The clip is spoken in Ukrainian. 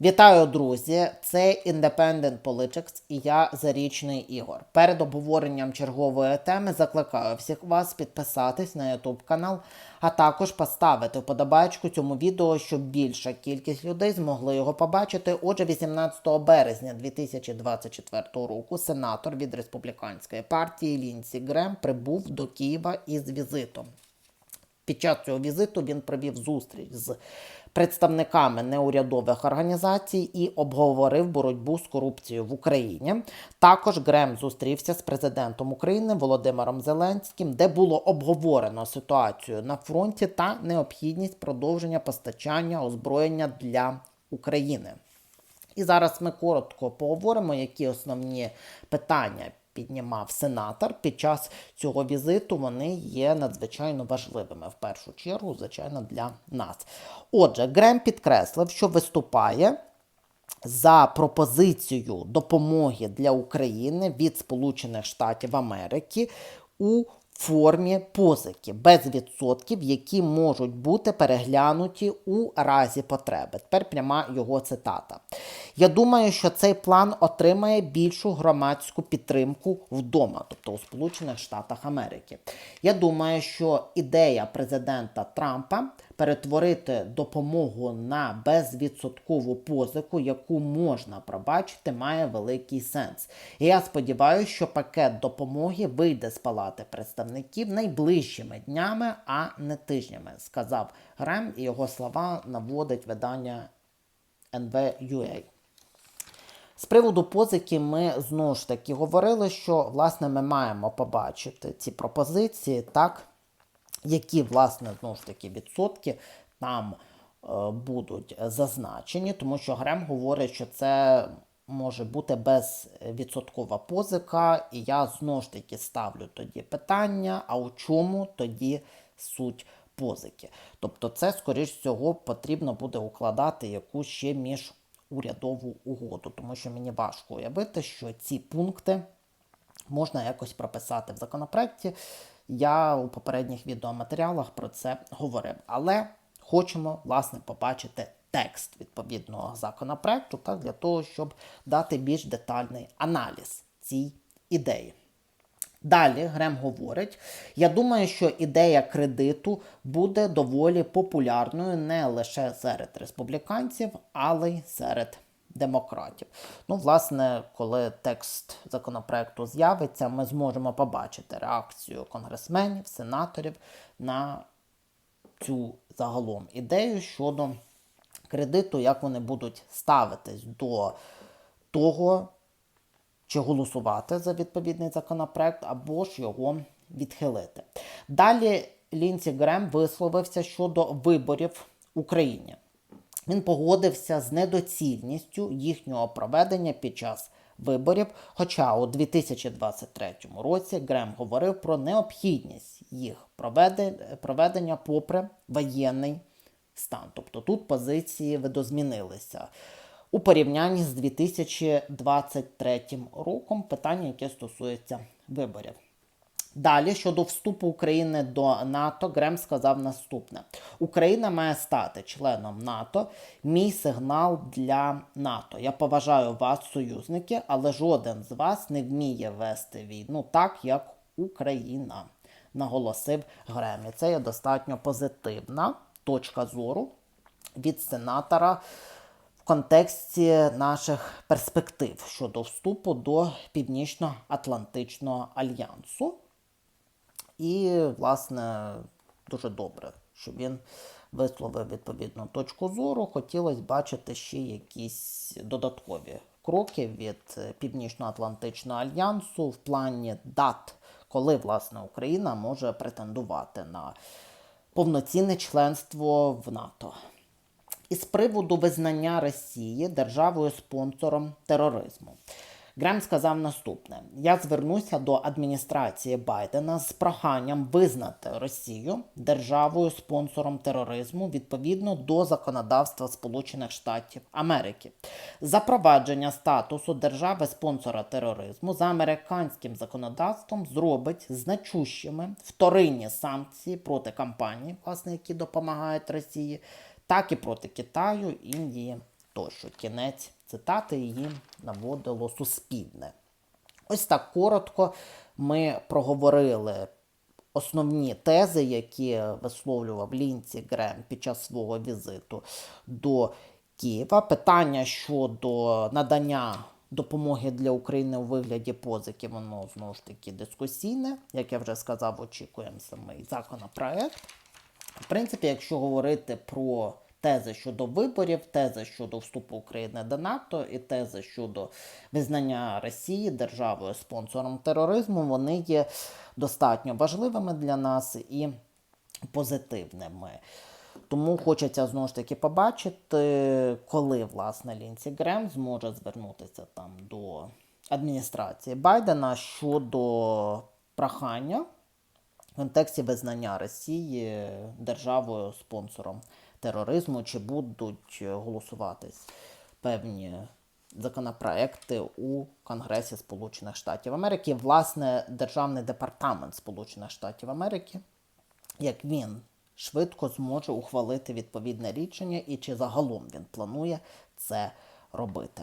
Вітаю, друзі! Це Independent Politics і я Зарічний Ігор. Перед обговоренням чергової теми закликаю всіх вас підписатись на YouTube канал, а також поставити вподобайку цьому відео, щоб більша кількість людей змогли його побачити. Отже, 18 березня 2024 року сенатор від республіканської партії Лінсі Грем прибув до Києва із візитом. Під час цього візиту він провів зустріч з представниками неурядових організацій і обговорив боротьбу з корупцією в Україні. Також Грем зустрівся з президентом України Володимиром Зеленським, де було обговорено ситуацію на фронті та необхідність продовження постачання озброєння для України. І зараз ми коротко поговоримо, які основні питання піднімав сенатор під час цього візиту. Вони є надзвичайно важливими в першу чергу, звичайно, для нас. Отже, Грем підкреслив, що виступає за пропозицію допомоги для України від Сполучених Штатів Америки у формі позики без відсотків, які можуть бути переглянуті у разі потреби. Тепер пряма його цитата. Я думаю, що цей план отримає більшу громадську підтримку вдома, тобто у Сполучених Штатах Америки. Я думаю, що ідея президента Трампа перетворити допомогу на безвідсоткову позику, яку можна пробачити, має великий сенс. І я сподіваюся, що пакет допомоги вийде з палати представників найближчими днями, а не тижнями, сказав Грем, і його слова наводить видання NV.UA. З приводу позики ми знову ж таки говорили, що власне ми маємо побачити ці пропозиції, так, які, власне, знову ж таки, відсотки там е, будуть зазначені, тому що Грем говорить, що це може бути безвідсоткова позика, і я знову ж таки ставлю тоді питання: а у чому тоді суть позики? Тобто, це, скоріш всього, потрібно буде укладати якусь ще між урядову угоду, тому що мені важко уявити, що ці пункти можна якось прописати в законопроекті. Я у попередніх відеоматеріалах про це говорив. Але хочемо, власне, побачити текст відповідного законопроекту, так, для того, щоб дати більш детальний аналіз цій ідеї. Далі Грем говорить: я думаю, що ідея кредиту буде доволі популярною не лише серед республіканців, але й серед демократів. Ну, власне, коли текст законопроекту з'явиться, ми зможемо побачити реакцію конгресменів, сенаторів на цю загалом ідею щодо кредиту, як вони будуть ставитись до того чи голосувати за відповідний законопроект, або ж його відхилити. Далі Лінсі Грем висловився щодо виборів в Україні. Він погодився з недоцільністю їхнього проведення під час виборів. Хоча у 2023 році Грем говорив про необхідність їх проведення попри воєнний стан. Тобто тут позиції видозмінилися у порівнянні з 2023 роком питання, яке стосується виборів. Далі щодо вступу України до НАТО, Грем сказав наступне: Україна має стати членом НАТО. Мій сигнал для НАТО. Я поважаю вас, союзники, але жоден з вас не вміє вести війну так, як Україна, наголосив Грем. І Це є достатньо позитивна точка зору від сенатора в контексті наших перспектив щодо вступу до Північно-Атлантичного альянсу. І, власне, дуже добре, що він висловив відповідну точку зору. Хотілося бачити ще якісь додаткові кроки від Північно-Атлантичного альянсу в плані дат, коли власне Україна може претендувати на повноцінне членство в НАТО. І з приводу визнання Росії державою спонсором тероризму. Грем сказав наступне: я звернуся до адміністрації Байдена з проханням визнати Росію державою спонсором тероризму відповідно до законодавства Сполучених Штатів Америки. Запровадження статусу держави спонсора тероризму за американським законодавством зробить значущими вторинні санкції проти компаній, власне, які допомагають Росії, так і проти Китаю, Індії тощо. Кінець цитати її наводило суспільне. Ось так коротко ми проговорили основні тези, які висловлював Лінці Грем під час свого візиту до Києва. Питання щодо надання допомоги для України у вигляді позики, воно знову ж таки дискусійне. Як я вже сказав, очікуємо самий законопроект. В принципі, якщо говорити про тези щодо виборів, тези щодо вступу України до НАТО і тези щодо визнання Росії державою спонсором тероризму, вони є достатньо важливими для нас і позитивними. Тому хочеться знову ж таки побачити, коли власне Лінсі Грем зможе звернутися там до адміністрації Байдена щодо прохання в контексті визнання Росії державою спонсором тероризму, чи будуть голосуватись певні законопроекти у Конгресі Сполучених Штатів Америки. Власне, Державний департамент Сполучених Штатів Америки, як він швидко зможе ухвалити відповідне рішення і чи загалом він планує це робити.